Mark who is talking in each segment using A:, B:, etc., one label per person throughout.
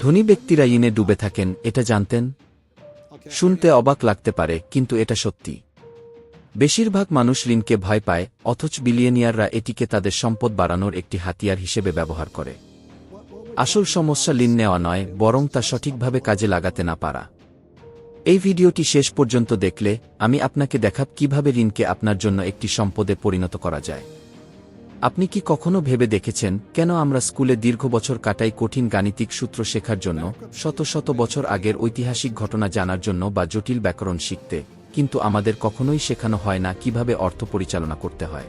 A: ধনী ব্যক্তিরা ইনে ডুবে থাকেন, এটা জানতেন? শুনতে অবাক লাগতে পারে, কিন্তু এটা সত্যি। বেশিরভাগ মানুষ ঋণকে ভয় পায়, অথচ বিলিয়নিয়াররা এটিকে তাদের সম্পদ বাড়ানোর একটি হাতিয়ার হিসেবে ব্যবহার করে। আসল সমস্যা ঋণ নেওয়া নয়, বরং তা সঠিকভাবে কাজে লাগাতে না পারা। এই ভিডিওটি শেষ পর্যন্ত দেখলে, আমি আপনাকে দেখাব কীভাবে ঋণকে আপনার জন্য একটি সম্পদে পরিণত করা যায়। আপনি কি কখনো ভেবে দেখেছেন কেন আমরা স্কুলে দীর্ঘ বছর কাটাই কঠিন গাণিতিক সূত্র শেখার জন্য, শত শত বছর আগের ঐতিহাসিক ঘটনা জানার জন্য বা জটিল ব্যাকরণ শিখতে, কিন্তু আমাদের কখনোই শেখানো হয় না কীভাবে অর্থ পরিচালনা করতে হয়?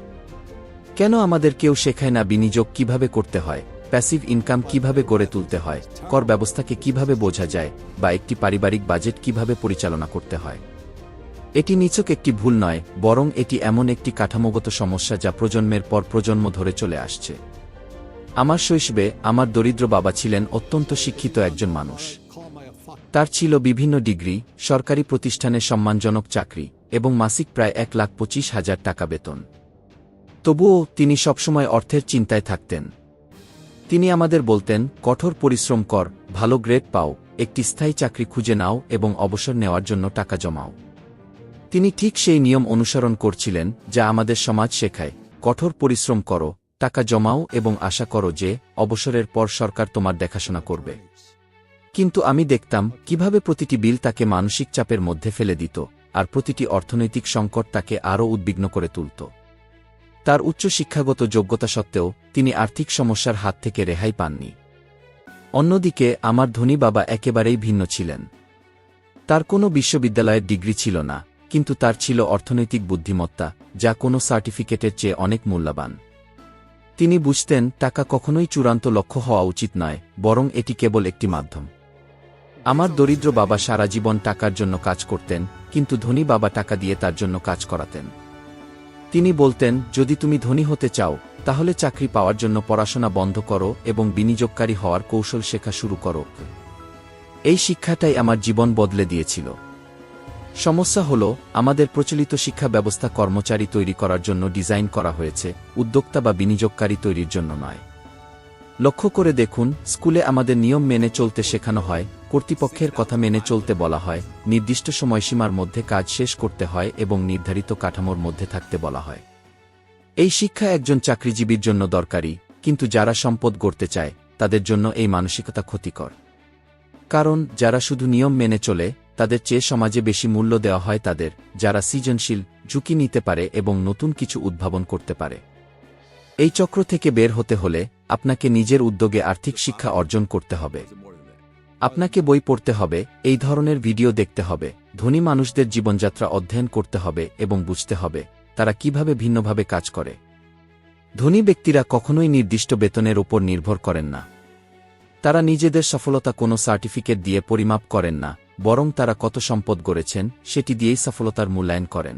A: কেন আমাদের কেউ শেখায় না বিনিয়োগ কীভাবে করতে হয়, প্যাসিভ ইনকাম কীভাবে গড়ে তুলতে হয়, কর ব্যবস্থাকে কীভাবে বোঝা যায়, বা একটি পারিবারিক বাজেট কীভাবে পরিচালনা করতে হয়? এটি নিচক একটি ভুল নয়, বরং এটি এমন একটি কাঠামোগত সমস্যা যা প্রজন্মের পর প্রজন্ম ধরে চলে আসছে। আমার শৈশবে আমার দরিদ্র বাবা ছিলেন অত্যন্ত শিক্ষিত একজন মানুষ। তার ছিল বিভিন্ন ডিগ্রি, সরকারি প্রতিষ্ঠানে সম্মানজনক চাকরি এবং মাসিক প্রায় এক লাখ পঁচিশ হাজার টাকা বেতন। তবুও তিনি সবসময় অর্থের চিন্তায় থাকতেন। তিনি আমাদের বলতেন, কঠোর পরিশ্রম কর, ভালো গ্রেড পাও, একটি স্থায়ী চাকরি খুঁজে নাও এবং অবসর নেওয়ার জন্য টাকা জমাও। তিনি ঠিক সেই নিয়ম অনুসরণ করছিলেন, যা আমাদের সমাজ শেখায়। কঠোর পরিশ্রম করো, টাকা জমাও এবং আশা করো যে, অবসরের পর সরকার তোমার দেখাশোনা করবে। কিন্তু আমি দেখতাম, কীভাবে প্রতিটি বিল তাকে মানসিক চাপের মধ্যে ফেলে দিত, আর প্রতিটি অর্থনৈতিক সংকট তাকে আরও উদ্বিগ্ন করে তুলত। তার উচ্চ শিক্ষাগত যোগ্যতা সত্ত্বেও, তিনি আর্থিক সমস্যার হাত থেকে রেহাই পাননি। অন্যদিকে, আমার ধনী বাবা একেবারেই ভিন্ন ছিলেন। তার কোনো বিশ্ববিদ্যালয়ের ডিগ্রি ছিল না। কিন্তু তার ছিল অর্থনৈতিক বুদ্ধিমত্তা, যা কোনো সার্টিফিকেটের চেয়ে অনেক মূল্যবান। তিনি বুঝতেন, টাকা কখনোই চূড়ান্ত লক্ষ্য হওয়া উচিত নয়, বরং এটি কেবল একটি মাধ্যম। আমার দরিদ্র বাবা সারা জীবন টাকার জন্য কাজ করতেন, কিন্তু ধনী বাবা টাকা দিয়ে তার জন্য কাজ করাতেন। তিনি বলতেন, যদি তুমি ধনী হতে চাও, তাহলে চাকরি পাওয়ার জন্য পড়াশোনা বন্ধ করো এবং বিনিয়োগকারী হওয়ার কৌশল শেখা শুরু করো। এই শিক্ষাটাই আমার জীবন বদলে দিয়েছিল। সমস্যা হল, আমাদের প্রচলিত শিক্ষা ব্যবস্থা কর্মচারী তৈরি করার জন্য ডিজাইন করা হয়েছে, উদ্যোক্তা বা বিনিয়োগকারী তৈরির জন্য নয়। লক্ষ্য করে দেখুন, স্কুলে আমাদের নিয়ম মেনে চলতে শেখানো হয়, কর্তৃপক্ষের কথা মেনে চলতে বলা হয়, নির্দিষ্ট সময়সীমার মধ্যে কাজ শেষ করতে হয় এবং নির্ধারিত কাঠামোর মধ্যে থাকতে বলা হয়। এই শিক্ষা একজন চাকরিজীবীর জন্য দরকারি, কিন্তু যারা সম্পদ গড়তে চায়, তাদের জন্য এই মানসিকতা ক্ষতিকর। কারণ, যারা শুধু নিয়ম মেনে চলে তাদের চেয়ে সমাজে বেশি মূল্য দেওয়া হয় তাদের, যারা সৃজনশীল, ঝুঁকি নিতে পারে এবং নতুন কিছু উদ্ভাবন করতে পারে। এই চক্র থেকে বের হতে হলে আপনাকে নিজের উদ্যোগে আর্থিক শিক্ষা অর্জন করতে হবে। আপনাকে বই পড়তে হবে, এই ধরনের ভিডিও দেখতে হবে, ধনী মানুষদের জীবনযাত্রা অধ্যয়ন করতে হবে এবং বুঝতে হবে, তারা কীভাবে ভিন্নভাবে কাজ করে। ধনী ব্যক্তিরা কখনোই নির্দিষ্ট বেতনের উপর নির্ভর করেন না। তারা নিজেদের সফলতা কোনো সার্টিফিকেট দিয়ে পরিমাপ করেন না বরং তারা কত সম্পদ গড়েছেন, সেটি দিয়েই সফলতার মূল্যায়ন করেন।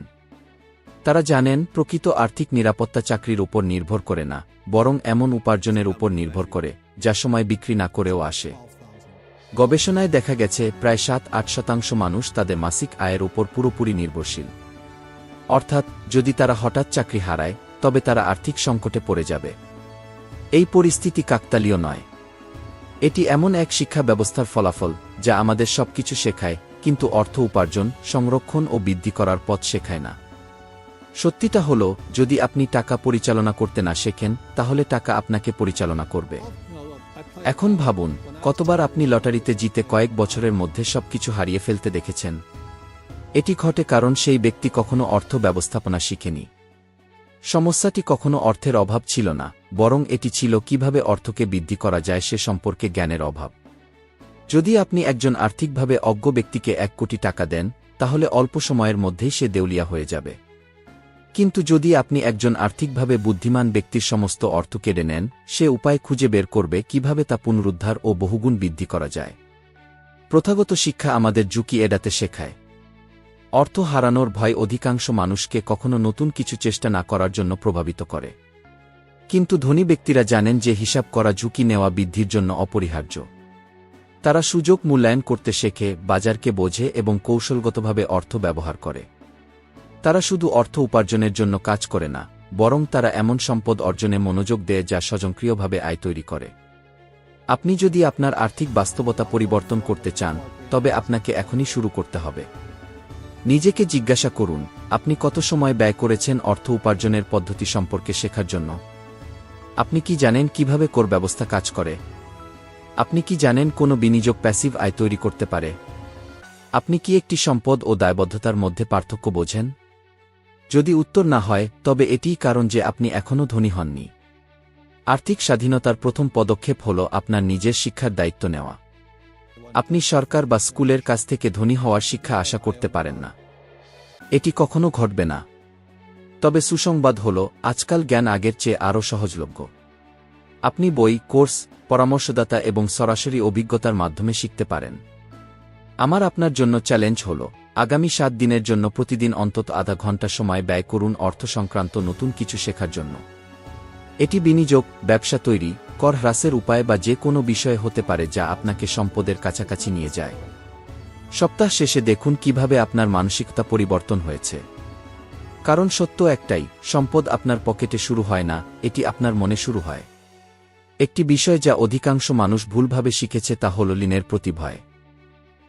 A: তারা জানেন, প্রকৃত আর্থিক নিরাপত্তা চাকরির উপর নির্ভর করে না, বরং এমন উপার্জনের উপর নির্ভর করে, যা সময় বিক্রি না করেও আসে। গবেষণায় দেখা গেছে, প্রায় সাত, আট শতাংশ মানুষ তাদের মাসিক আয়ের উপর পুরোপুরি নির্ভরশীল। অর্থাৎ, যদি তারা হঠাৎ চাকরি হারায়, তবে তারা আর্থিক সংকটে পড়ে যাবে। এই পরিস্থিতি কাকতালীয় নয়। এটি এমন এক শিক্ষা ব্যবস্থার ফলাফল, যা আমাদের সবকিছু শেখায়, কিন্তু অর্থ উপার্জন, সংরক্ষণ ও বৃদ্ধি করার পথ শেখায় না। সত্যিটা হল, যদি আপনি টাকা পরিচালনা করতে না শেখেন, তাহলে টাকা আপনাকে পরিচালনা করবে। এখন ভাবুন, কতবার আপনি লটারিতে জিতে কয়েক বছরের মধ্যে সবকিছু হারিয়ে ফেলতে দেখেছেন। এটি ঘটে কারণ সেই ব্যক্তি কখনো অর্থ ব্যবস্থাপনা শিখেনি। সমস্যাটি কখনো অর্থের অভাব ছিল না, বরং এটি ছিল কীভাবে অর্থকে বৃদ্ধি করা যায় সে সম্পর্কে জ্ঞানের অভাব। যদি আপনি একজন আর্থিকভাবে অজ্ঞ ব্যক্তিকে এক কোটি টাকা দেন, তাহলে অল্প সময়ের মধ্যেই সে দেউলিয়া হয়ে যাবে। কিন্তু যদি আপনি একজন আর্থিকভাবে বুদ্ধিমান ব্যক্তির সমস্ত অর্থ কেড়ে নেন, সে উপায় খুঁজে বের করবে কীভাবে তা পুনরুদ্ধার ও বহুগুণ বৃদ্ধি করা যায়। প্রথাগত শিক্ষা আমাদের ঝুঁকি এড়াতে শেখায়। অর্থ হারানোর ভয় অধিকাংশ মানুষকে কখনো নতুন কিছু চেষ্টা না করার জন্য প্রভাবিত করে। কিন্তু ধনী ব্যক্তিরা জানেন যে হিসাব করা ঝুঁকি নেওয়া বৃদ্ধির জন্য অপরিহার্য। তারা সুযোগ মূল্যায়ন করতে শেখে, বাজারকে বোঝে এবং কৌশলগতভাবে অর্থ ব্যবহার করে। তারা শুধু অর্থ উপার্জনের জন্য কাজ করে না, বরং তারা এমন সম্পদ অর্জনে মনোযোগ দেয় যা স্বয়ংক্রিয়ভাবে আয় তৈরি করে। আপনি যদি আপনার আর্থিক বাস্তবতা পরিবর্তন করতে চান, তবে আপনাকে এখনই শুরু করতে হবে। নিজেকে জিজ্ঞাসা করুন, আপনি কত সময় ব্যয় করেছেন অর্থ উপার্জনের পদ্ধতি সম্পর্কে শেখার জন্য? আপনি কি জানেন কীভাবে কর ব্যবস্থা কাজ করে? আপনি কি জানেন কোনো বিনিয়োগ প্যাসিভ আয় তৈরি করতে পারে? আপনি কি একটি সম্পদ ও দায়বদ্ধতার মধ্যে পার্থক্য বোঝেন? যদি উত্তর না হয়, তবে এটিই কারণ যে আপনি এখনও ধনী হননি। আর্থিক স্বাধীনতার প্রথম পদক্ষেপ হল আপনার নিজের শিক্ষার দায়িত্ব নেওয়া। আপনি সরকার বা স্কুলের কাছ থেকে ধনী হওয়ার শিক্ষা আশা করতে পারেন না। এটি কখনো ঘটবে না। তবে সুসংবাদ হল, আজকাল জ্ঞান আগের চেয়ে আরও সহজলভ্য। আপনি বই, কোর্স, পরামর্শদাতা এবং সরাসরি অভিজ্ঞতার মাধ্যমে শিখতে পারেন। আমার আপনার জন্য চ্যালেঞ্জ হল, আগামী সাত দিনের জন্য প্রতিদিন অন্তত আধা ঘণ্টা সময় ব্যয় করুন অর্থ সংক্রান্ত নতুন কিছু শেখার জন্য। এটি বিনিয়োগ, ব্যবসা তৈরি কর হ্রাসের উপায় বা যে কোনো বিষয়ে হতে পারে যা আপনাকে সম্পদের কাছাকাছি নিয়ে যায়। সপ্তাহ শেষে দেখুন কীভাবে আপনার মানসিকতা পরিবর্তন হয়েছে। কারণ সত্য একটাই, সম্পদ আপনার পকেটে শুরু হয় না, এটি আপনার মনে শুরু হয়। একটি বিষয় যা অধিকাংশ মানুষ ভুলভাবে শিখেছে তা হল লিনের প্রতি ভয়।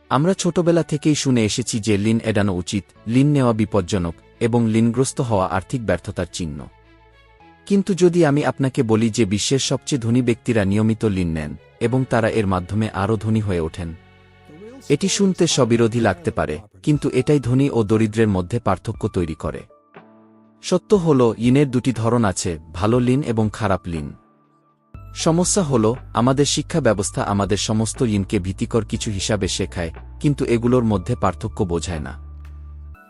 A: আমরা ছোটবেলা থেকেই শুনে এসেছি যে লিন এড়ানো উচিত, লিন নেওয়া বিপজ্জনক, এবং লিনগ্রস্ত হওয়া আর্থিক ব্যর্থতার চিহ্ন। কিন্তু যদি আমি আপনাকে বলি যে বিশ্বের সবচেয়ে ধনী ব্যক্তিরা নিয়মিত লিন নেন, এবং তারা এর মাধ্যমে আরও ধনী হয়ে ওঠেন, এটি শুনতে স্ববিরোধী লাগতে পারে, কিন্তু এটাই ধনী ও দরিদ্রের মধ্যে পার্থক্য তৈরি করে। সত্য হল ইনের দুটি ধরন আছে, ভালো লিন এবং খারাপ লিন সমস্যা হল, আমাদের শিক্ষা ব্যবস্থা আমাদের সমস্ত ইনকে ভীতিকর কিছু হিসাবে শেখায়, কিন্তু এগুলোর মধ্যে পার্থক্য বোঝায় না।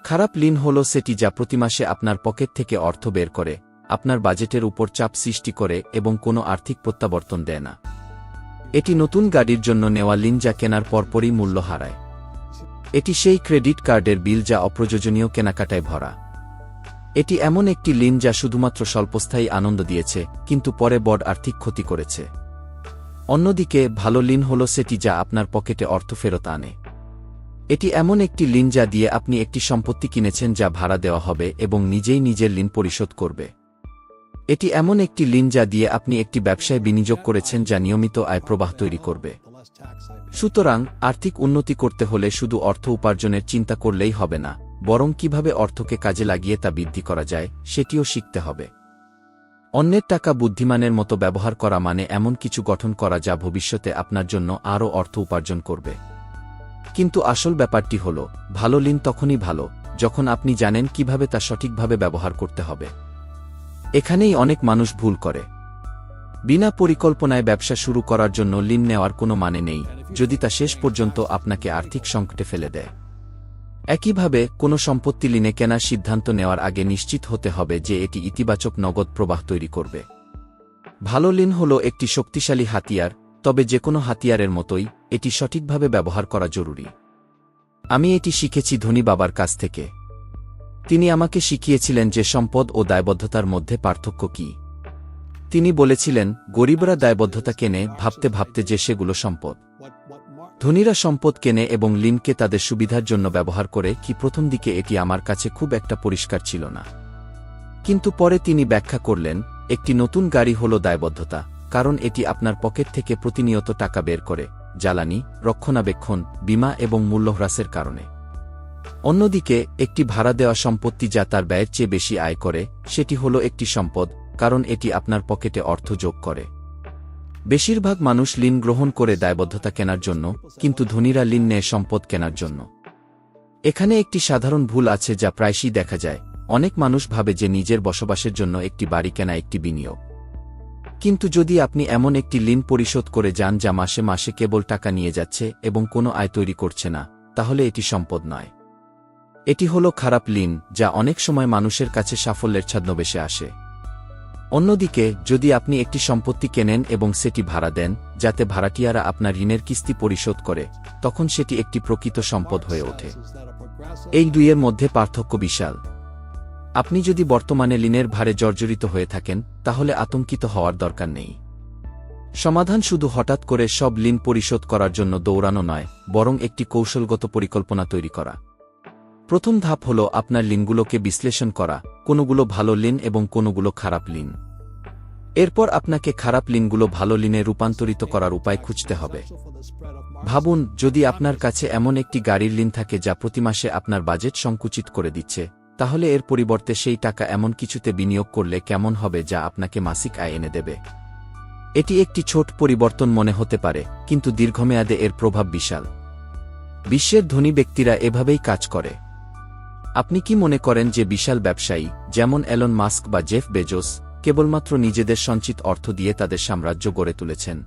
A: খারাপ লিন হল সেটি যা প্রতি মাসে আপনার পকেট থেকে অর্থ বের করে আপনার বাজেটের উপর চাপ সৃষ্টি করে এবং কোনো আর্থিক প্রত্যাবর্তন দেয় না। এটি নতুন গাড়ির জন্য নেওয়া লিন যা কেনার পরপরই মূল্য হারায়। এটি সেই ক্রেডিট কার্ডের বিল যা অপ্রয়োজনীয় কেনাকাটায় ভরা। এটি এমন একটি লিন যা শুধুমাত্র স্বল্পস্থায়ী আনন্দ দিয়েছে, কিন্তু পরে বড় আর্থিক ক্ষতি করেছে। অন্যদিকে, ভালো লিন হল সেটি যা আপনার পকেটে অর্থ ফেরত আনে। এটি এমন একটি লিন যা দিয়ে আপনি একটি সম্পত্তি কিনেছেন যা ভাড়া দেওয়া হবে এবং নিজেই নিজের লিন পরিশোধ করবে। এটি এমন একটি লিন যা দিয়ে আপনি একটি ব্যবসায় বিনিয়োগ করেছেন যা নিয়মিত আয় প্রবাহ তৈরি করবে। সুতরাং, আর্থিক উন্নতি করতে হলে শুধু অর্থ উপার্জনের চিন্তা করলেই হবে না, বরং কীভাবে অর্থকে কাজে লাগিয়ে তা বৃদ্ধি করা যায়, সেটিও শিখতে হবে। অন্যের টাকা বুদ্ধিমানের মতো ব্যবহার করা মানে এমন কিছু গঠন করা যা ভবিষ্যতে আপনার জন্য আরও অর্থ উপার্জন করবে। কিন্তু আসল ব্যাপারটি হল, ভালো লিন তখনই ভালো, যখন আপনি জানেন কীভাবে তা সঠিকভাবে ব্যবহার করতে হবে। এখানেই অনেক মানুষ ভুল করে। বিনা পরিকল্পনায় ব্যবসা শুরু করার জন্য লিন নেওয়ার কোনো মানে নেই, যদি তা শেষ পর্যন্ত আপনাকে আর্থিক সংকটে ফেলে দেয়। একইভাবে, কোনো সম্পত্তি লিনে কেনার সিদ্ধান্ত নেওয়ার আগে নিশ্চিত হতে হবে যে এটি ইতিবাচক নগদ প্রবাহ তৈরি করবে। ভালো লিন হল একটি শক্তিশালী হাতিয়ার, তবে যে কোনো হাতিয়ারের মতোই এটি সঠিকভাবে ব্যবহার করা জরুরি। আমি এটি শিখেছি ধনী বাবার কাছ থেকে। তিনি আমাকে শিখিয়েছিলেন যে সম্পদ ও দায়বদ্ধতার মধ্যে পার্থক্য কি। তিনি বলেছিলেন, গরিবরা দায়বদ্ধতা কেনে, ভাবতে ভাবতে যে সেগুলো সম্পদ। ধনীরা সম্পদ কেনে এবং লিনকে তাদের সুবিধার জন্য ব্যবহার করে কি প্রথম দিকে এটি আমার কাছে খুব একটা পরিষ্কার ছিল না। কিন্তু পরে তিনি ব্যাখ্যা করলেন, একটি নতুন গাড়ি হল দায়বদ্ধতা, কারণ এটি আপনার পকেট থেকে প্রতিনিয়ত টাকা বের করে, জ্বালানি, রক্ষণাবেক্ষণ, বিমা এবং মূল্যহ্রাসের কারণে। অন্যদিকে, একটি ভাড়া দেওয়া সম্পত্তি যা তার ব্যয়ের চেয়ে বেশি আয় করে, সেটি হল একটি সম্পদ, কারণ এটি আপনার পকেটে অর্থ যোগ করে। বেশিরভাগ মানুষ লিন গ্রহণ করে দায়বদ্ধতা কেনার জন্য, কিন্তু ধনীরা লিন নেয় সম্পদ কেনার জন্য। এখানে একটি সাধারণ ভুল আছে যা প্রায়শই দেখা যায়। অনেক মানুষ ভাবে যে নিজের বসবাসের জন্য একটি বাড়ি কেনা একটি বিনিয়োগ। কিন্তু যদি আপনি এমন একটি লিন পরিশোধ করে যান যা মাসে মাসে কেবল টাকা নিয়ে যাচ্ছে এবং কোনো আয় তৈরি করছে না, তাহলে এটি সম্পদ নয়। এটি হল খারাপ লিন, যা অনেক সময় মানুষের কাছে সাফল্যের ছদ্মবেশে আসে। অন্যদিকে, যদি আপনি একটি সম্পত্তি কেনেন এবং সেটি ভাড়া দেন, যাতে ভাড়াটিয়ারা আপনার ঋণের কিস্তি পরিশোধ করে, তখন সেটি একটি প্রকৃত সম্পদ হয়ে ওঠে। এই দুইয়ের মধ্যে পার্থক্য বিশাল। আপনি যদি বর্তমানে লিনের ভারে জর্জরিত হয়ে থাকেন, তাহলে আতঙ্কিত হওয়ার দরকার নেই। সমাধান শুধু হঠাৎ করে সব লিন পরিশোধ করার জন্য দৌড়ানো নয়, বরং একটি কৌশলগত পরিকল্পনা তৈরি করা। প্রথম ধাপ হল আপনার লিনগুলোকে বিশ্লেষণ করা, কোনগুলো ভালো লিন এবং কোনগুলো খারাপ লিন। এরপর আপনাকে খারাপ লিনগুলো ভালো লিনে রূপান্তরিত করার উপায় খুঁজতে হবে। ভাবুন, যদি আপনার কাছে এমন একটি গাড়ির লিন থাকে যা প্রতি মাসে আপনার বাজেট সংকুচিত করে দিচ্ছে, তাহলে এর পরিবর্তে সেই টাকা এমন কিছুতে বিনিয়োগ করলে কেমন হবে যা আপনাকে মাসিক আয় এনে দেবে। এটি একটি ছোট পরিবর্তন মনে হতে পারে, কিন্তু দীর্ঘমেয়াদে এর প্রভাব বিশাল। বিশ্বের ধনী ব্যক্তিরা এভাবেই কাজ করে। আপনি কি মনে করেন যে বিশাল ব্যবসায়ী, যেমন এলন মাস্ক বা জেফ বেজোস, কেবলমাত্র নিজেদের সঞ্চিত অর্থ দিয়ে তাদের সাম্রাজ্য গড়ে তুলেছেন?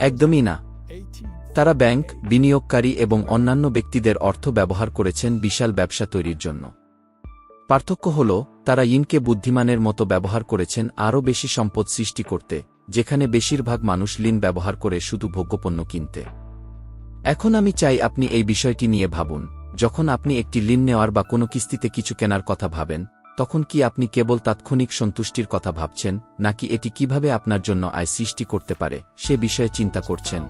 A: একদমই না। তারা ব্যাংক, বিনিয়োগকারী এবং অন্যান্য ব্যক্তিদের অর্থ ব্যবহার করেছেন বিশাল ব্যবসা তৈরির জন্য। পার্থক্য হল, তারা ইনকে বুদ্ধিমানের মতো ব্যবহার করেছেন আরও বেশি সম্পদ সৃষ্টি করতে, যেখানে বেশিরভাগ মানুষ লিন ব্যবহার করে শুধু ভোগ্যপণ্য কিনতে। এখন আমি চাই আপনি এই বিষয়টি নিয়ে ভাবুন। যখন আপনি একটি লিন নেওয়ার বা কোনো কিস্তিতে কিছু কেনার কথা ভাবেন, তখন কি আপনি কেবল তাৎক্ষণিক সন্তুষ্টির কথা ভাবছেন, নাকি এটি কীভাবে আপনার জন্য আয় সৃষ্টি করতে পারে, সে বিষয়ে চিন্তা করছেন?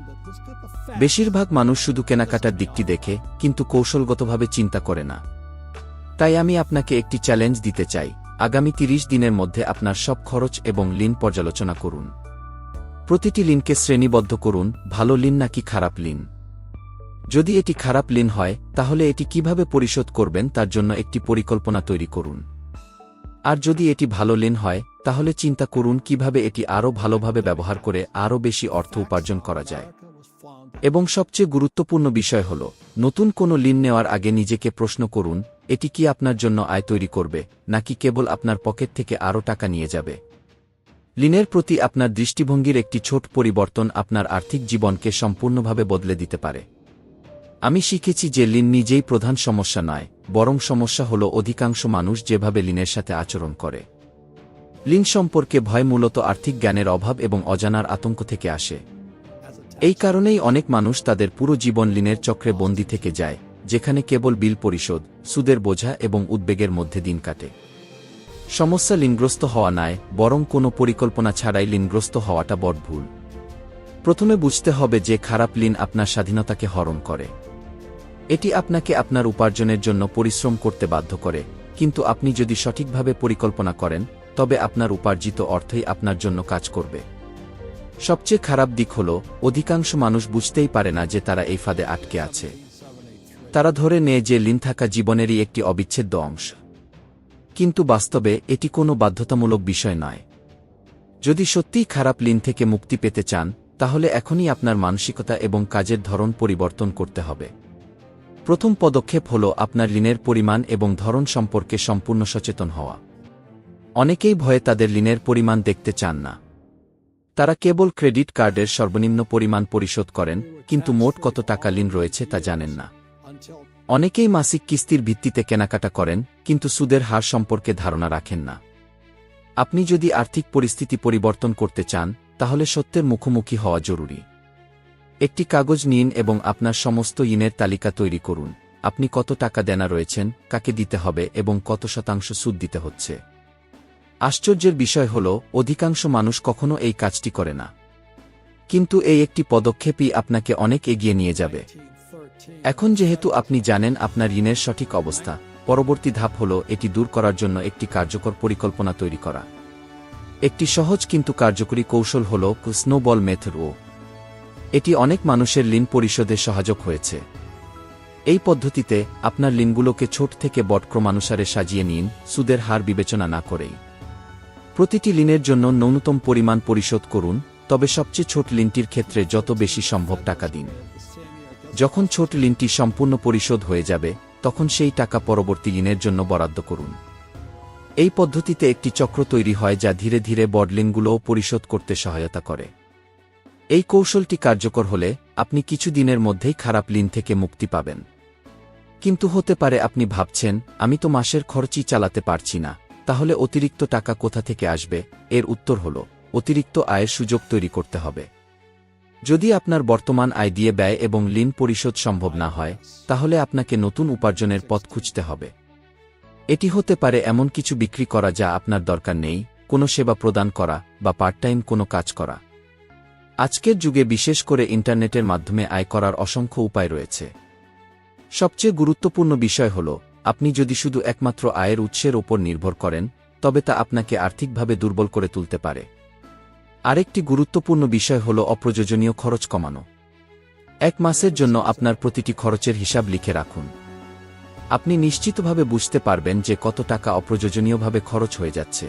A: বেশিরভাগ মানুষ শুধু কেনাকাটার দিকটি দেখে, কিন্তু কৌশলগতভাবে চিন্তা করে না। তাই আমি আপনাকে একটি চ্যালেঞ্জ দিতে চাই, আগামী তিরিশ দিনের মধ্যে আপনার সব খরচ এবং লিন পর্যালোচনা করুন। প্রতিটি লিনকে শ্রেণীবদ্ধ করুন, ভালো লিন নাকি খারাপ লিন যদি এটি খারাপ লিন হয়, তাহলে এটি কীভাবে পরিশোধ করবেন তার জন্য একটি পরিকল্পনা তৈরি করুন। আর যদি এটি ভালো লিন হয়, তাহলে চিন্তা করুন কীভাবে এটি আরও ভালোভাবে ব্যবহার করে আরও বেশি অর্থ উপার্জন করা যায়। এবং সবচেয়ে গুরুত্বপূর্ণ বিষয় হল, নতুন কোনো লিন নেওয়ার আগে নিজেকে প্রশ্ন করুন, এটি কি আপনার জন্য আয় তৈরি করবে, নাকি কেবল আপনার পকেট থেকে আরও টাকা নিয়ে যাবে। লিনের প্রতি আপনার দৃষ্টিভঙ্গির একটি ছোট পরিবর্তন আপনার আর্থিক জীবনকে সম্পূর্ণভাবে বদলে দিতে পারে। আমি শিখেছি যে লিন নিজেই প্রধান সমস্যা নয়, বরং সমস্যা হল অধিকাংশ মানুষ যেভাবে লিনের সাথে আচরণ করে। লিন সম্পর্কে ভয় মূলত আর্থিক জ্ঞানের অভাব এবং অজানার আতঙ্ক থেকে আসে। এই কারণেই অনেক মানুষ তাদের পুরো জীবন লিনের চক্রে বন্দী থেকে যায়, যেখানে কেবল বিল পরিশোধ, সুদের বোঝা এবং উদ্বেগের মধ্যে দিন কাটে। সমস্যা লিনগ্রস্ত হওয়া নয়, বরং কোনো পরিকল্পনা ছাড়াই লিনগ্রস্ত হওয়াটা বড় ভুল। প্রথমে বুঝতে হবে যে খারাপ লিন আপনার স্বাধীনতাকে হরণ করে। এটি আপনাকে আপনার উপার্জনের জন্য পরিশ্রম করতে বাধ্য করে, কিন্তু আপনি যদি সঠিকভাবে পরিকল্পনা করেন, তবে আপনার উপার্জিত অর্থই আপনার জন্য কাজ করবে। সবচেয়ে খারাপ দিক হল, অধিকাংশ মানুষ বুঝতেই পারে না যে তারা এই ফাঁদে আটকে আছে। তারা ধরে নেয় যে লিন থাকা জীবনেরই একটি অবিচ্ছেদ্য অংশ। কিন্তু বাস্তবে এটি কোনো বাধ্যতামূলক বিষয় নয়। যদি সত্যিই খারাপ লিন থেকে মুক্তি পেতে চান, তাহলে এখনই আপনার মানসিকতা এবং কাজের ধরন পরিবর্তন করতে হবে। প্রথম পদক্ষেপ হল আপনার ঋণের পরিমাণ এবং ধরন সম্পর্কে সম্পূর্ণ সচেতন হওয়া। অনেকেই ভয়ে তাদের ঋণের পরিমাণ দেখতে চান না। তারা কেবল ক্রেডিট কার্ডের সর্বনিম্ন পরিমাণ পরিশোধ করেন, কিন্তু মোট কত টাকা ঋণ রয়েছে তা জানেন না। অনেকেই মাসিক কিস্তির ভিত্তিতে কেনাকাটা করেন, কিন্তু সুদের হার সম্পর্কে ধারণা রাখেন না। আপনি যদি আর্থিক পরিস্থিতি পরিবর্তন করতে চান, তাহলে সত্যের মুখোমুখি হওয়া জরুরি। একটি কাগজ নিন এবং আপনার সমস্ত ইনের তালিকা তৈরি করুন। আপনি কত টাকা দেনা রয়েছেন, কাকে দিতে হবে এবং কত শতাংশ সুদ দিতে হচ্ছে। আশ্চর্যের বিষয় হল, অধিকাংশ মানুষ কখনো এই কাজটি করে না। কিন্তু এই একটি পদক্ষেপই আপনাকে অনেক এগিয়ে নিয়ে যাবে। এখন যেহেতু আপনি জানেন আপনার ঋণের সঠিক অবস্থা, পরবর্তী ধাপ হল এটি দূর করার জন্য একটি কার্যকর পরিকল্পনা তৈরি করা। একটি সহজ কিন্তু কার্যকরী কৌশল হল স্নোবল মেথড ও এটি অনেক মানুষের লিন পরিশোধে সহায়ক হয়েছে। এই পদ্ধতিতে আপনার লিনগুলোকে ছোট থেকে বটক্রমানুসারে সাজিয়ে নিন, সুদের হার বিবেচনা না করেই। প্রতিটি লিনের জন্য ন্যূনতম পরিমাণ পরিশোধ করুন, তবে সবচেয়ে ছোট লিনটির ক্ষেত্রে যত বেশি সম্ভব টাকা দিন। যখন ছোট লিনটি সম্পূর্ণ পরিশোধ হয়ে যাবে, তখন সেই টাকা পরবর্তী লিনের জন্য বরাদ্দ করুন। এই পদ্ধতিতে একটি চক্র তৈরি হয় যা ধীরে ধীরে বডলিনগুলোও পরিশোধ করতে সহায়তা করে। এই কৌশলটি কার্যকর হলে আপনি কিছু দিনের মধ্যেই খারাপ লিন থেকে মুক্তি পাবেন। কিন্তু হতে পারে আপনি ভাবছেন, আমি তো মাসের খরচই চালাতে পারছি না, তাহলে অতিরিক্ত টাকা কোথা থেকে আসবে? এর উত্তর হল, অতিরিক্ত আয়ের সুযোগ তৈরি করতে হবে। যদি আপনার বর্তমান আয় দিয়ে ব্যয় এবং লিন পরিশোধ সম্ভব না হয়, তাহলে আপনাকে নতুন উপার্জনের পথ খুঁজতে হবে। এটি হতে পারে এমন কিছু বিক্রি করা যা আপনার দরকার নেই, কোনো সেবা প্রদান করা বা পার্ট টাইম কোনো কাজ করা। আজকের যুগে বিশেষ করে ইন্টারনেটের মাধ্যমে আয় করার অসংখ্য উপায় রয়েছে। সবচেয়ে গুরুত্বপূর্ণ বিষয় হল, আপনি যদি শুধু একমাত্র আয়ের উৎসের ওপর নির্ভর করেন, তবে তা আপনাকে আর্থিকভাবে দুর্বল করে তুলতে পারে। আরেকটি গুরুত্বপূর্ণ বিষয় হল অপ্রয়োজনীয় খরচ কমানো। এক মাসের জন্য আপনার প্রতিটি খরচের হিসাব লিখে রাখুন। আপনি নিশ্চিতভাবে বুঝতে পারবেন যে কত টাকা অপ্রয়োজনীয়ভাবে খরচ হয়ে যাচ্ছে।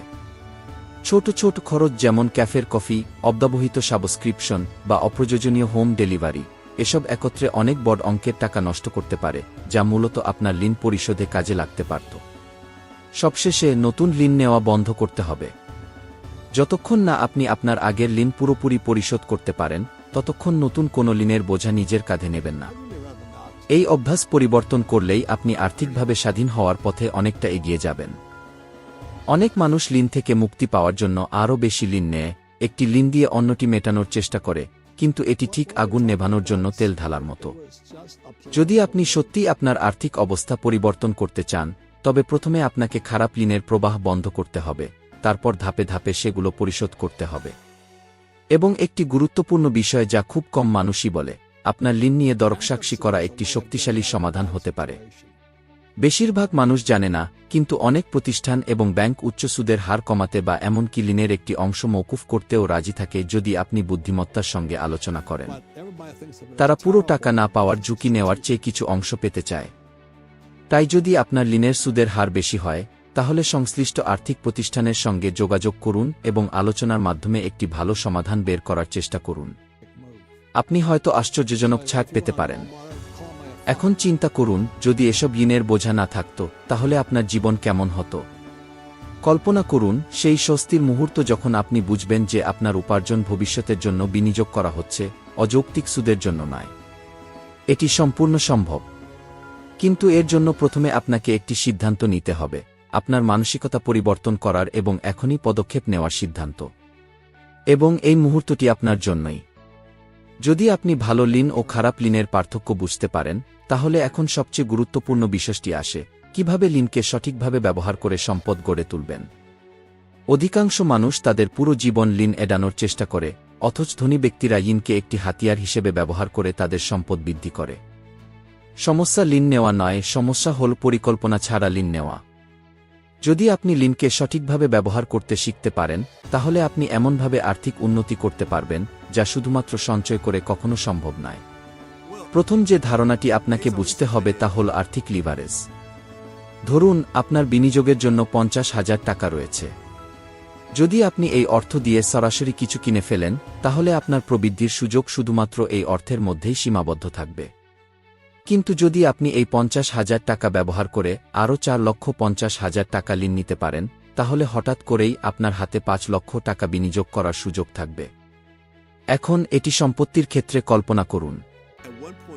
A: ছোট ছোট খরচ যেমন ক্যাফের কফি অব্দাবহিত সাবস্ক্রিপশন বা অপ্রয়োজনীয় হোম ডেলিভারি, এসব একত্রে অনেক বড় অঙ্কের টাকা নষ্ট করতে পারে, যা মূলত আপনার ঋণ পরিশোধে কাজে লাগতে পারত। সবশেষে নতুন ঋণ নেওয়া বন্ধ করতে হবে। যতক্ষণ না আপনি আপনার আগের ঋণ পুরোপুরি পরিশোধ করতে পারেন, ততক্ষণ নতুন কোনো ঋণের বোঝা নিজের কাঁধে নেবেন না। এই অভ্যাস পরিবর্তন করলেই আপনি আর্থিকভাবে স্বাধীন হওয়ার পথে অনেকটা এগিয়ে যাবেন। অনেক মানুষ ঋণ থেকে মুক্তি পাওয়ার জন্য আরও বেশি ঋণ নেয়, একটি লিন দিয়ে অন্যটি মেটানোর চেষ্টা করে, কিন্তু এটি ঠিক আগুন নেভানোর জন্য তেল ঢালার মতো। যদি আপনি সত্যিই আপনার আর্থিক অবস্থা পরিবর্তন করতে চান, তবে প্রথমে আপনাকে খারাপ ঋণের প্রবাহ বন্ধ করতে হবে, তারপর ধাপে ধাপে সেগুলো পরিশোধ করতে হবে। এবং একটি গুরুত্বপূর্ণ বিষয় যা খুব কম মানুষই বলে, আপনার ঋণ নিয়ে দরকসাক্ষী করা একটি শক্তিশালী সমাধান হতে পারে। বেশিরভাগ মানুষ জানে না, কিন্তু অনেক প্রতিষ্ঠান এবং ব্যাংক উচ্চ সুদের হার কমাতে বা এমনকি ঋণের একটি অংশ মৌকুফ করতেও রাজি থাকে যদি আপনি বুদ্ধিমত্তার সঙ্গে আলোচনা করেন। তারা পুরো টাকা না পাওয়ার ঝুঁকি নেওয়ার চেয়ে কিছু অংশ পেতে চায়। তাই যদি আপনার ঋণের সুদের হার বেশি হয়, তাহলে সংশ্লিষ্ট আর্থিক প্রতিষ্ঠানের সঙ্গে যোগাযোগ করুন এবং আলোচনার মাধ্যমে একটি ভালো সমাধান বের করার চেষ্টা করুন। আপনি হয়তো আশ্চর্যজনক ছাড় পেতে পারেন। এখন চিন্তা করুন, যদি এসব ঋণের বোঝা না থাকত, তাহলে আপনার জীবন কেমন হতো? কল্পনা করুন, সেই স্বস্তির মুহূর্ত যখন আপনি বুঝবেন যে আপনার উপার্জন ভবিষ্যতের জন্য বিনিয়োগ করা হচ্ছে, অযৌক্তিক সুদের জন্য নয়। এটি সম্পূর্ণ সম্ভব। কিন্তু এর জন্য প্রথমে আপনাকে একটি সিদ্ধান্ত নিতে হবে, আপনার মানসিকতা পরিবর্তন করার এবং এখনই পদক্ষেপ নেওয়ার সিদ্ধান্ত। এবং এই মুহূর্তটি আপনার জন্যই। যদি আপনি ভালো লিন ও খারাপ লিনের পার্থক্য বুঝতে পারেন তাহলে এখন সবচেয়ে গুরুত্বপূর্ণ বিষয়টি আসে, কীভাবে লিনকে সঠিকভাবে ব্যবহার করে সম্পদ গড়ে তুলবেন। অধিকাংশ মানুষ তাদের পুরো জীবন লিন এড়ানোর চেষ্টা করে, অথচ ধনী ব্যক্তিরা ইনকে একটি হাতিয়ার হিসেবে ব্যবহার করে তাদের সম্পদ বৃদ্ধি করে। সমস্যা লিন নেওয়া নয়, সমস্যা হল পরিকল্পনা ছাড়া লিন নেওয়া। যদি আপনি লিনকে সঠিকভাবে ব্যবহার করতে শিখতে পারেন, তাহলে আপনি এমনভাবে আর্থিক উন্নতি করতে পারবেন, যা শুধুমাত্র সঞ্চয় করে কখনো সম্ভব নয়। প্রথম যে ধারণাটি আপনাকে বুঝতে হবে তা হল আর্থিক লিভারেজ। ধরুন, আপনার বিনিয়োগের জন্য পঞ্চাশ হাজার টাকা রয়েছে। যদি আপনি এই অর্থ দিয়ে সরাসরি কিছু কিনে ফেলেন, তাহলে আপনার প্রবৃদ্ধির সুযোগ শুধুমাত্র এই অর্থের মধ্যেই সীমাবদ্ধ থাকবে। কিন্তু যদি আপনি এই পঞ্চাশ হাজার টাকা ব্যবহার করে আরও চার লক্ষ পঞ্চাশ হাজার টাকা ঋণ নিতে পারেন, তাহলে হঠাৎ করেই আপনার হাতে পাঁচ লক্ষ টাকা বিনিয়োগ করার সুযোগ থাকবে। এখন এটি সম্পত্তির ক্ষেত্রে কল্পনা করুন।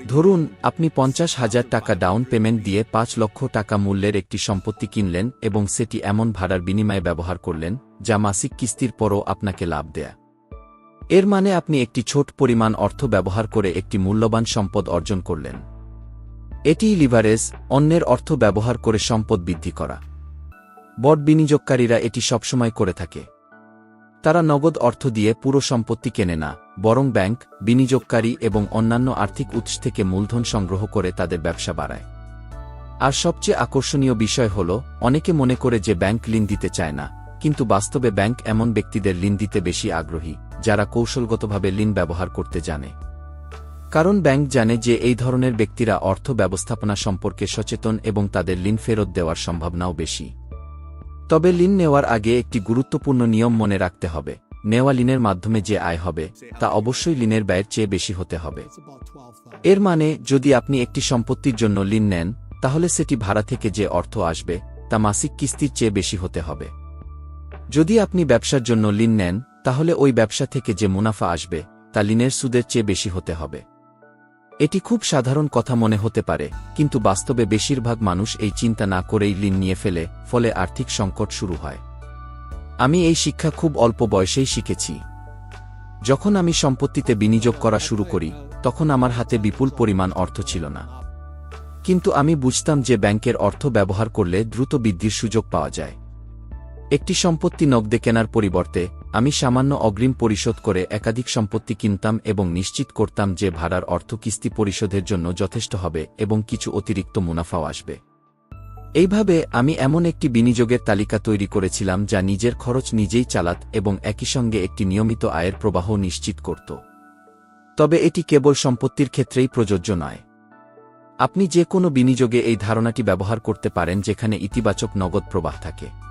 A: ধরুন, আপনি পঞ্চাশ হাজার টাকা ডাউন পেমেন্ট দিয়ে পাঁচ লক্ষ টাকা মূল্যের একটি সম্পত্তি কিনলেন এবং সেটি এমন ভাড়ার বিনিময়ে ব্যবহার করলেন, যা মাসিক কিস্তির পরও আপনাকে লাভ দেয়া। এর মানে আপনি একটি ছোট পরিমাণ অর্থ ব্যবহার করে একটি মূল্যবান সম্পদ অর্জন করলেন। এটি লিভারেজ অন্যের অর্থ ব্যবহার করে সম্পদ বৃদ্ধি করা। বট বিনিয়োগকারীরা এটি সবসময় করে থাকে। তারা নগদ অর্থ দিয়ে পুরো সম্পত্তি কেনে না, বরং ব্যাংক, বিনিয়োগকারী এবং অন্যান্য আর্থিক উৎস থেকে মূলধন সংগ্রহ করে তাদের ব্যবসা বাড়ায়। আর সবচেয়ে আকর্ষণীয় বিষয় হল, অনেকে মনে করে যে ব্যাংক ঋণ দিতে চায় না, কিন্তু বাস্তবে ব্যাংক এমন ব্যক্তিদের ঋণ দিতে বেশি আগ্রহী, যারা কৌশলগতভাবে ঋণ ব্যবহার করতে জানে। কারণ ব্যাংক জানে যে এই ধরনের ব্যক্তিরা অর্থ ব্যবস্থাপনা সম্পর্কে সচেতন এবং তাদের ঋণ ফেরত দেওয়ার সম্ভাবনাও বেশি। তবে ঋণ নেওয়ার আগে একটি গুরুত্বপূর্ণ নিয়ম মনে রাখতে হবে। নেওয়া ঋণের মাধ্যমে যে আয় হবে, তা অবশ্যই ঋণের ব্যয়ের চেয়ে বেশি হতে হবে। এর মানে যদি আপনি একটি সম্পত্তির জন্য ঋণ নেন, তাহলে সেটি ভাড়া থেকে যে অর্থ আসবে, তা মাসিক কিস্তির চেয়ে বেশি হতে হবে। যদি আপনি ব্যবসার জন্য ঋণ নেন, তাহলে ওই ব্যবসা থেকে যে মুনাফা আসবে, তা ঋণের সুদের চেয়ে বেশি হতে হবে। এটি খুব সাধারণ কথা মনে হতে পারে, কিন্তু বাস্তবে বেশিরভাগ মানুষ এই চিন্তা না করেই ঋণ নিয়ে ফেলে, ফলে আর্থিক সংকট শুরু হয়। আমি এই শিক্ষা খুব অল্প বয়সেই শিখেছি। যখন আমি সম্পত্তিতে বিনিয়োগ করা শুরু করি, তখন আমার হাতে বিপুল পরিমাণ অর্থ ছিল না। কিন্তু আমি বুঝতাম যে ব্যাংকের অর্থ ব্যবহার করলে দ্রুত বৃদ্ধির সুযোগ পাওয়া যায়। একটি সম্পত্তি নগদে কেনার পরিবর্তে আমি সামান্য অগ্রিম পরিশোধ করে একাধিক সম্পত্তি কিনতাম এবং নিশ্চিত করতাম যে ভাড়ার অর্থ কিস্তি পরিশোধের জন্য যথেষ্ট হবে এবং কিছু অতিরিক্ত মুনাফাও আসবে। এইভাবে আমি এমন একটি বিনিয়োগের তালিকা তৈরি করেছিলাম যা নিজের খরচ নিজেই চালাত এবং একই সঙ্গে একটি নিয়মিত আয়ের প্রবাহ নিশ্চিত করত। তবে এটি কেবল সম্পত্তির ক্ষেত্রেই প্রযোজ্য নয়। আপনি যে কোনো বিনিয়োগে এই ধারণাটি ব্যবহার করতে পারেন যেখানে ইতিবাচক নগদ প্রবাহ থাকে।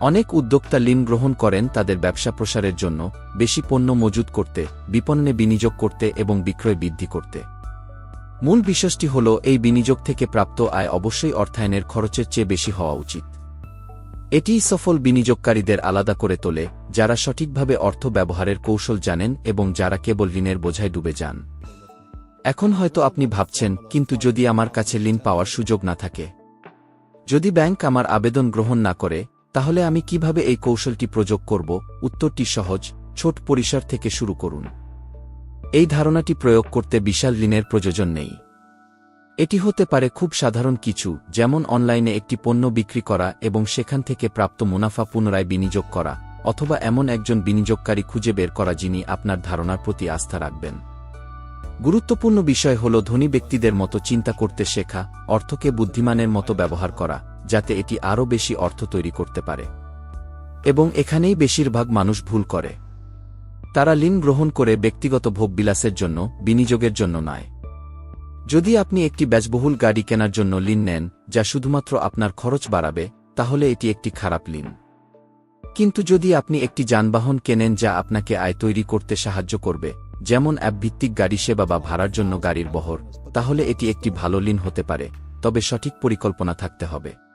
A: অনেক উদ্যোক্তা ঋণ গ্রহণ করেন তাদের ব্যবসা প্রসারের জন্য, বেশি পণ্য মজুত করতে, বিপণনে বিনিয়োগ করতে এবং বিক্রয় বৃদ্ধি করতে। মূল বিষয়টি হল, এই বিনিয়োগ থেকে প্রাপ্ত আয় অবশ্যই অর্থায়নের খরচের চেয়ে বেশি হওয়া উচিত। এটিই সফল বিনিয়োগকারীদের আলাদা করে তোলে, যারা সঠিকভাবে অর্থ ব্যবহারের কৌশল জানেন এবং যারা কেবল ঋণের বোঝায় ডুবে যান। এখন হয়তো আপনি ভাবছেন, কিন্তু যদি আমার কাছে ঋণ পাওয়ার সুযোগ না থাকে? যদি ব্যাংক আমার আবেদন গ্রহণ না করে তাহলে আমি কীভাবে এই কৌশলটি প্রয়োগ করব? উত্তরটি সহজ, ছোট পরিসর থেকে শুরু করুন। এই ধারণাটি প্রয়োগ করতে বিশাল ঋণের প্রয়োজন নেই। এটি হতে পারে খুব সাধারণ কিছু, যেমন অনলাইনে একটি পণ্য বিক্রি করা এবং সেখান থেকে প্রাপ্ত মুনাফা পুনরায় বিনিয়োগ করা, অথবা এমন একজন বিনিয়োগকারী খুঁজে বের করা যিনি আপনার ধারণার প্রতি আস্থা রাখবেন। গুরুত্বপূর্ণ বিষয় হল ধনী ব্যক্তিদের মতো চিন্তা করতে শেখা, অর্থকে বুদ্ধিমানের মতো ব্যবহার করা যাতে এটি আরও বেশি অর্থ তৈরি করতে পারে। এবং এখানেই বেশিরভাগ মানুষ ভুল করে। তারা ঋণ গ্রহণ করে ব্যক্তিগত ভোগবিলাসের জন্য, বিনিয়োগের জন্য নয়। যদি আপনি একটি ব্যয়বহুল গাড়ি কেনার জন্য ঋণ নেন, যা শুধুমাত্র আপনার খরচ বাড়াবে, তাহলে এটি একটি খারাপ ঋণ। কিন্তু যদি আপনি একটি যানবাহন কেনেন যা আপনাকে আয় তৈরি করতে সাহায্য করবে, যেমন অ্যাপভিত্তিক গাড়ি সেবা বা ভাড়ার জন্য গাড়ির বহর, তাহলে এটি একটি ভালো ঋণ হতে পারে, তবে সঠিক পরিকল্পনা থাকতে হবে।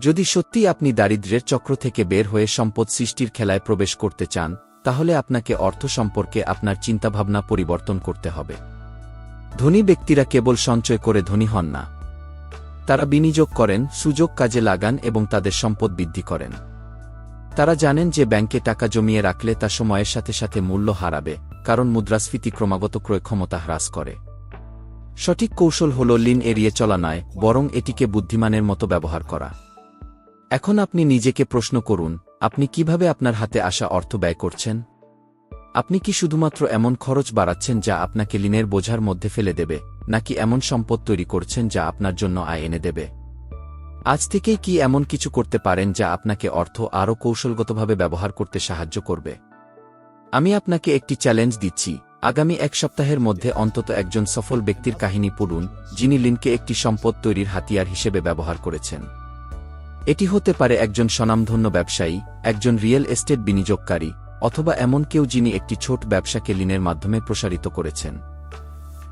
A: যদি সত্যি আপনি দারিদ্র্যের চক্র থেকে বের হয়ে সম্পদ সৃষ্টির খেলায় প্রবেশ করতে চান, তাহলে আপনাকে অর্থ সম্পর্কে আপনার চিন্তাভাবনা পরিবর্তন করতে হবে। ধনী ব্যক্তিরা কেবল সঞ্চয় করে ধনী হন না। তারা বিনিয়োগ করেন, সুযোগ কাজে লাগান এবং তাদের সম্পদ বৃদ্ধি করেন। তারা জানেন যে ব্যাংকে টাকা জমিয়ে রাখলে তা সময়ের সাথে সাথে মূল্য হারাবে, কারণ মুদ্রাস্ফীতি ক্রমাগত ক্রয় ক্ষমতা হ্রাস করে। সঠিক কৌশল হল লিন এড়িয়ে চলা নয়, বরং এটিকে বুদ্ধিমানের মতো ব্যবহার করা। এখন আপনি নিজেকে প্রশ্ন করুন, আপনি কীভাবে আপনার হাতে আসা অর্থ ব্যয় করছেন? আপনি কি শুধুমাত্র এমন খরচ বাড়াচ্ছেন যা আপনাকে লিনের বোঝার মধ্যে ফেলে দেবে, নাকি এমন সম্পদ তৈরি করছেন যা আপনার জন্য আয় এনে দেবে? আজ থেকেই কি এমন কিছু করতে পারেন যা আপনাকে অর্থ আরও কৌশলগতভাবে ব্যবহার করতে সাহায্য করবে? আমি আপনাকে একটি চ্যালেঞ্জ দিচ্ছি, আগামী এক সপ্তাহের মধ্যে অন্তত একজন সফল ব্যক্তির কাহিনী পড়ুন, যিনি লিনকে একটি সম্পদ তৈরির হাতিয়ার হিসেবে ব্যবহার করেছেন। এটি হতে পারে একজন স্বনামধন্য ব্যবসায়ী, একজন রিয়েল এস্টেট বিনিয়োগকারী, অথবা এমন কেউ যিনি একটি ছোট ব্যবসাকে লিনের মাধ্যমে প্রসারিত করেছেন।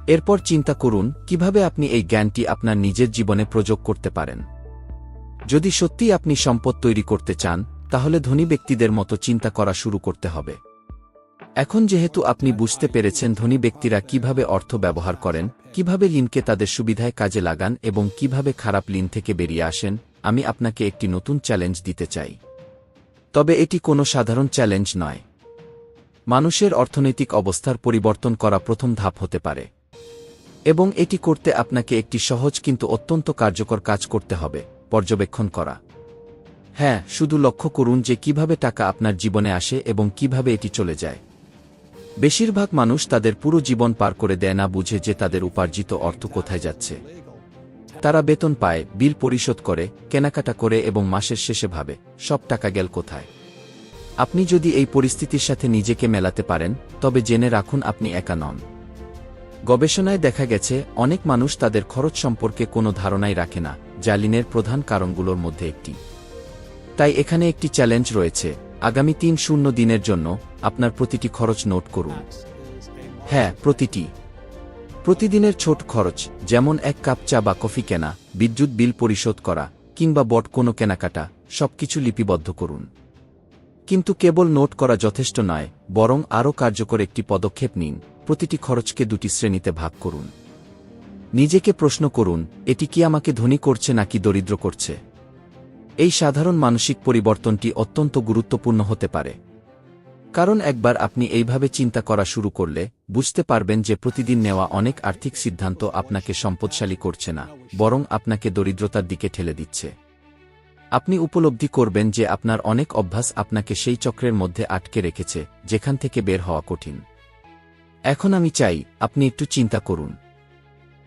A: এরপর চিন্তা করুন, কীভাবে আপনি এই জ্ঞানটি আপনার নিজের জীবনে প্রয়োগ করতে পারেন। যদি সত্যি আপনি সম্পদ তৈরি করতে চান, তাহলে ধনী ব্যক্তিদের মতো চিন্তা করা শুরু করতে হবে। এখন যেহেতু আপনি বুঝতে পেরেছেন ধনী ব্যক্তিরা কীভাবে অর্থ ব্যবহার করেন, কীভাবে লিনকে তাদের সুবিধায় কাজে লাগান এবং কীভাবে খারাপ লিন থেকে বেরিয়ে আসেন আমি আপনাকে একটি নতুন চ্যালেঞ্জ দিতে চাই। তবে এটি কোনো সাধারণ চ্যালেঞ্জ নয়। মানুষের অর্থনৈতিক অবস্থার পরিবর্তন করা প্রথম ধাপ হতে পারে। এবং এটি করতে আপনাকে একটি সহজ কিন্তু অত্যন্ত কার্যকর কাজ করতে হবে, পর্যবেক্ষণ করা। হ্যাঁ শুধু লক্ষ্য করুন যে কীভাবে টাকা আপনার জীবনে আসে এবং কীভাবে এটি চলে যায়। বেশিরভাগ মানুষ তাদের পুরো জীবন পার করে দেয় না বুঝে যে তাদের উপার্জিত অর্থ কোথায় যাচ্ছে। তারা বেতন পায়, বিল পরিশোধ করে, কেনাকাটা করে এবং মাসের শেষে ভাবে, সব টাকা গেল কোথায়। আপনি যদি এই পরিস্থিতির সাথে নিজেকে মেলাতে পারেন, তবে জেনে রাখুন আপনি একা নন। গবেষণায় দেখা গেছে, অনেক মানুষ তাদের খরচ সম্পর্কে কোনো ধারণাই রাখে না জালিনের প্রধান কারণগুলোর মধ্যে একটি। তাই এখানে একটি চ্যালেঞ্জ রয়েছে, আগামী তিন শূন্য দিনের জন্য আপনার প্রতিটি খরচ নোট করুন। হ্যাঁ প্রতিটি। প্রতিদিনের ছোট খরচ, যেমন এক কাপ চা বা কফি কেনা, বিদ্যুৎ বিল পরিশোধ করা, কিংবা বট কোনো কেনাকাটা, সবকিছু লিপিবদ্ধ করুন। কিন্তু কেবল নোট করা যথেষ্ট নয়, বরং আরও কার্যকর একটি পদক্ষেপ নিন, প্রতিটি খরচকে দুটি শ্রেণীতে ভাগ করুন। নিজেকে প্রশ্ন করুন, এটি কি আমাকে ধনী করছে নাকি দরিদ্র করছে? এই সাধারণ মানসিক পরিবর্তনটি অত্যন্ত গুরুত্বপূর্ণ হতে পারে। কারণ একবার আপনি এইভাবে চিন্তা করা শুরু করলে, বুঝতে পারবেন যে প্রতিদিন নেওয়া অনেক আর্থিক সিদ্ধান্ত আপনাকে সম্পদশালী করছে না, বরং আপনাকে দরিদ্রতার দিকে ঠেলে দিচ্ছে। আপনি উপলব্ধি করবেন যে আপনার অনেক অভ্যাস আপনাকে সেই চক্রের মধ্যে আটকে রেখেছে, যেখান থেকে বের হওয়া কঠিন। এখন আমি চাই, আপনি একটু চিন্তা করুন।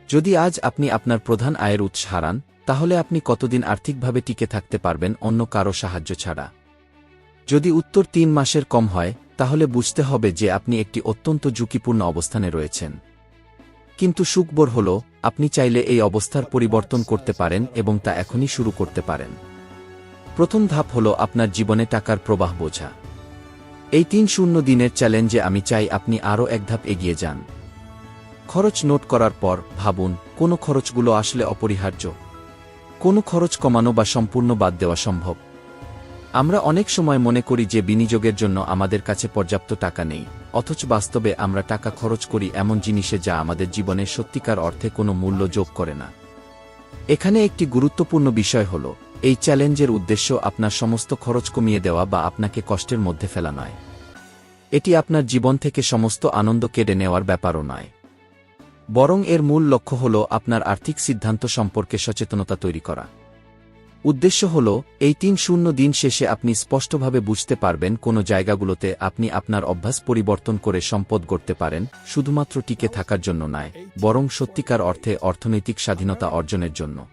A: যদি আজ আপনি আপনার প্রধান আয়ের উৎস হারান, তাহলে আপনি কতদিন আর্থিকভাবে টিকে থাকতে পারবেন অন্য কারও সাহায্য ছাড়া? যদি উত্তর তিন মাসের কম হয়, তাহলে বুঝতে হবে যে আপনি একটি অত্যন্ত ঝুঁকিপূর্ণ অবস্থানে রয়েছেন। কিন্তু সুখবর হল, আপনি চাইলে এই অবস্থার পরিবর্তন করতে পারেন এবং তা এখনই শুরু করতে পারেন। প্রথম ধাপ হল আপনার জীবনে টাকার প্রবাহ বোঝা। এই তিন শূন্য দিনের চ্যালেঞ্জে আমি চাই আপনি আরও এক ধাপ এগিয়ে যান। খরচ নোট করার পর ভাবুন, কোন খরচগুলো আসলে অপরিহার্য। কোন খরচ কমানো বা সম্পূর্ণ বাদ দেওয়া সম্ভব। আমরা অনেক সময় মনে করি যে বিনিয়োগের জন্য আমাদের কাছে পর্যাপ্ত টাকা নেই, অথচ বাস্তবে আমরা টাকা খরচ করি এমন জিনিসে যা আমাদের জীবনে সত্যিকার অর্থে কোনো মূল্য যোগ করে না। এখানে একটি গুরুত্বপূর্ণ বিষয় হল, এই চ্যালেঞ্জের উদ্দেশ্য আপনার সমস্ত খরচ কমিয়ে দেওয়া বা আপনাকে কষ্টের মধ্যে ফেলা নয়। এটি আপনার জীবন থেকে সমস্ত আনন্দ কেড়ে নেওয়ার ব্যাপারও নয়। বরং এর মূল লক্ষ্য হল আপনার আর্থিক সিদ্ধান্ত সম্পর্কে সচেতনতা তৈরি করা। উদ্দেশ্য হল, এই তিন শূন্য দিন শেষে আপনি স্পষ্টভাবে বুঝতে পারবেন কোন জায়গাগুলোতে আপনি আপনার অভ্যাস পরিবর্তন করে সম্পদ গড়তে পারেন, শুধুমাত্র টিকে থাকার জন্য নয়, বরং সত্যিকার অর্থে অর্থনৈতিক স্বাধীনতা অর্জনের জন্য।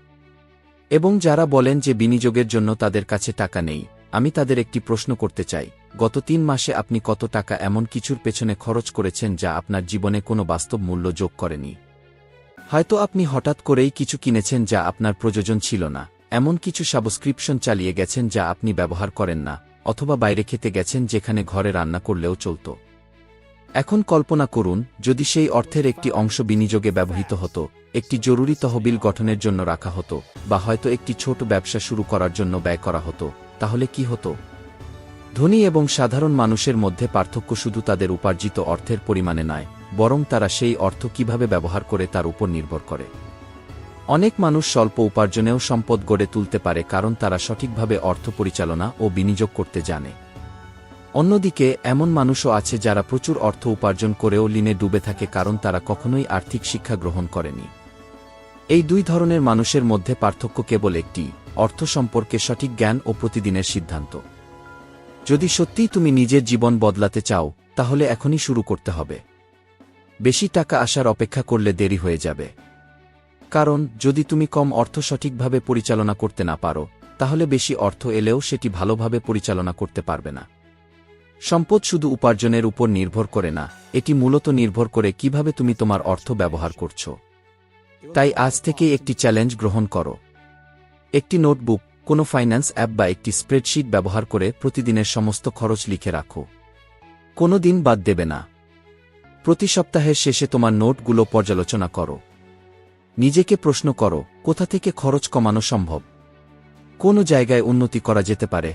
A: এবং যারা বলেন যে বিনিয়োগের জন্য তাদের কাছে টাকা নেই, আমি তাদের একটি প্রশ্ন করতে চাই, গত তিন মাসে আপনি কত টাকা এমন কিছুর পেছনে খরচ করেছেন যা আপনার জীবনে কোনো বাস্তব মূল্য যোগ করেনি? হয়তো আপনি হঠাৎ করেই কিছু কিনেছেন যা আপনার প্রয়োজন ছিল না। এমন কিছু সাবস্ক্রিপশন চালিয়ে গেছেন যা আপনি ব্যবহার করেন না, অথবা বাইরে খেতে গেছেন যেখানে ঘরে রান্না করলেও চলত। এখন কল্পনা করুন, যদি সেই অর্থের একটি অংশ বিনিয়োগে ব্যবহৃত হতো, একটি জরুরি তহবিল গঠনের জন্য রাখা হতো, বা হয়তো একটি ছোট ব্যবসা শুরু করার জন্য ব্যয় করা হতো, তাহলে কি হতো? ধনী এবং সাধারণ মানুষের মধ্যে পার্থক্য শুধু তাদের উপার্জিত অর্থের পরিমাণে নয়, বরং তারা সেই অর্থ কীভাবে ব্যবহার করে তার উপর নির্ভর করে। অনেক মানুষ স্বল্প উপার্জনেও সম্পদ গড়ে তুলতে পারে কারণ তারা সঠিকভাবে অর্থ পরিচালনা ও বিনিয়োগ করতে জানে। অন্যদিকে, এমন মানুষও আছে যারা প্রচুর অর্থ উপার্জন করেও লিনে ডুবে থাকে কারণ তারা কখনোই আর্থিক শিক্ষা গ্রহণ করেনি। এই দুই ধরনের মানুষের মধ্যে পার্থক্য কেবল একটি, অর্থ সম্পর্কে সঠিক জ্ঞান ও প্রতিদিনের সিদ্ধান্ত। যদি সত্যিই তুমি নিজের জীবন বদলাতে চাও, তাহলে এখনই শুরু করতে হবে। বেশি টাকা আসার অপেক্ষা করলে দেরি হয়ে যাবে। কারণ, যদি তুমি কম অর্থ সঠিকভাবে পরিচালনা করতে না পারো, তাহলে বেশি অর্থ এলেও সেটি ভালোভাবে পরিচালনা করতে পারবে না। সম্পদ শুধু উপার্জনের উপর নির্ভর করে না, এটি মূলত নির্ভর করে কীভাবে তুমি তোমার অর্থ ব্যবহার করছ। তাই আজ থেকেই একটি চ্যালেঞ্জ গ্রহণ করো। একটি নোটবুক, কোনো ফাইন্যান্স অ্যাপ বা একটি স্প্রেডশিট ব্যবহার করে প্রতিদিনের সমস্ত খরচ লিখে রাখো। কোনো দিন বাদ দেবে না। প্রতি সপ্তাহের শেষে তোমার নোটগুলো পর্যালোচনা করো। নিজেকে প্রশ্ন করো, কোথা থেকে খরচ কমানো সম্ভব? কোন জায়গায় উন্নতি করা যেতে পারে।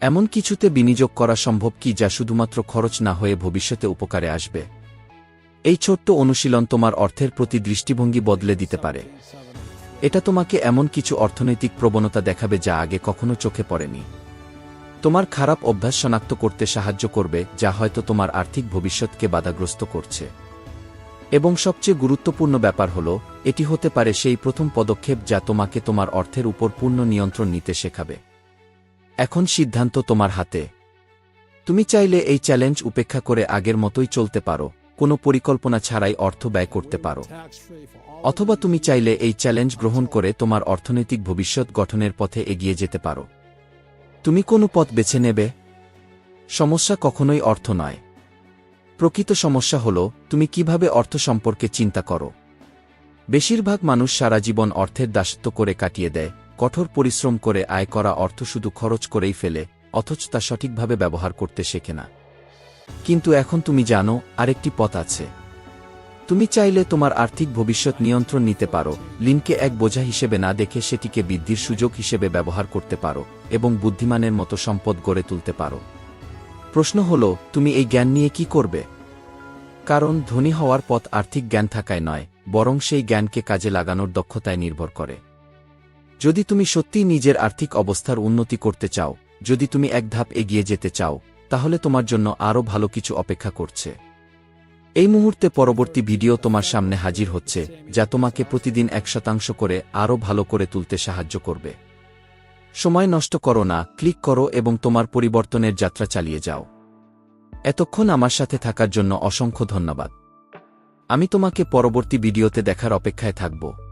A: এমন কিছুতে বিনিয়োগ করা সম্ভব কি যা শুধুমাত্র খরচ না হয়ে ভবিষ্যতে উপকারে আসবে? এই ছোট্ট অনুশীলন তোমার অর্থের প্রতি দৃষ্টিভঙ্গি বদলে দিতে পারে। এটা তোমাকে এমন কিছু অর্থনৈতিক প্রবণতা দেখাবে যা আগে কখনো চোখে পড়েনি। তোমার খারাপ অভ্যাস শনাক্ত করতে সাহায্য করবে, যা হয়তো তোমার আর্থিক ভবিষ্যৎকে বাধাগ্রস্ত করছে। এবং সবচেয়ে গুরুত্বপূর্ণ ব্যাপার হল, এটি হতে পারে সেই প্রথম পদক্ষেপ যা তোমাকে তোমার অর্থের উপর পূর্ণ নিয়ন্ত্রণ নিতে শেখাবে। এখন সিদ্ধান্ত তোমার হাতে। তুমি চাইলে এই চ্যালেঞ্জ উপেক্ষা করে আগের মতোই চলতে পারো, কোনো পরিকল্পনা ছাড়াই অর্থ ব্যয় করতে পারো। অথবা তুমি চাইলে এই চ্যালেঞ্জ গ্রহণ করে তোমার অর্থনৈতিক ভবিষ্যৎ গঠনের পথে এগিয়ে যেতে পারো। তুমি কোনো পথ বেছে নেবে? সমস্যা কখনোই অর্থ নয়। প্রকৃত সমস্যা হল, তুমি কীভাবে অর্থ সম্পর্কে চিন্তা করো? বেশিরভাগ মানুষ সারা জীবন অর্থের দাসত্ব করে কাটিয়ে দেয়, কঠোর পরিশ্রম করে আয় করা অর্থ শুধু খরচ করেই ফেলে, অথচ তা সঠিকভাবে ব্যবহার করতে শেখে না। কিন্তু এখন তুমি জানো, আরেকটি পথ আছে। তুমি চাইলে তোমার আর্থিক ভবিষ্যৎ নিয়ন্ত্রণ নিতে পারো, লিনকে এক বোঝা হিসেবে না দেখে সেটিকে বৃদ্ধির সুযোগ হিসেবে ব্যবহার করতে পারো, এবং বুদ্ধিমানের মতো সম্পদ গড়ে তুলতে পারো। প্রশ্ন হল, তুমি এই জ্ঞান নিয়ে কি করবে? কারণ ধনী হওয়ার পথ আর্থিক জ্ঞান থাকায় নয়, বরং সেই জ্ঞানকে কাজে লাগানোর দক্ষতায় নির্ভর করে। যদি তুমি সত্যিই নিজের আর্থিক অবস্থার উন্নতি করতে চাও, যদি তুমি এক ধাপ এগিয়ে যেতে চাও, তাহলে তোমার জন্য আরও ভালো কিছু অপেক্ষা করছে। এই মুহূর্তে পরবর্তী ভিডিও তোমার সামনে হাজির হচ্ছে, যা তোমাকে প্রতিদিন এক শতাংশ করে আরও ভালো করে তুলতে সাহায্য করবে। সময় নষ্ট করো না, ক্লিক করো এবং তোমার পরিবর্তনের যাত্রা চালিয়ে যাও। এতক্ষণ আমার সাথে থাকার জন্য অসংখ্য ধন্যবাদ। আমি তোমাকে পরবর্তী ভিডিওতে দেখার অপেক্ষায় থাকব।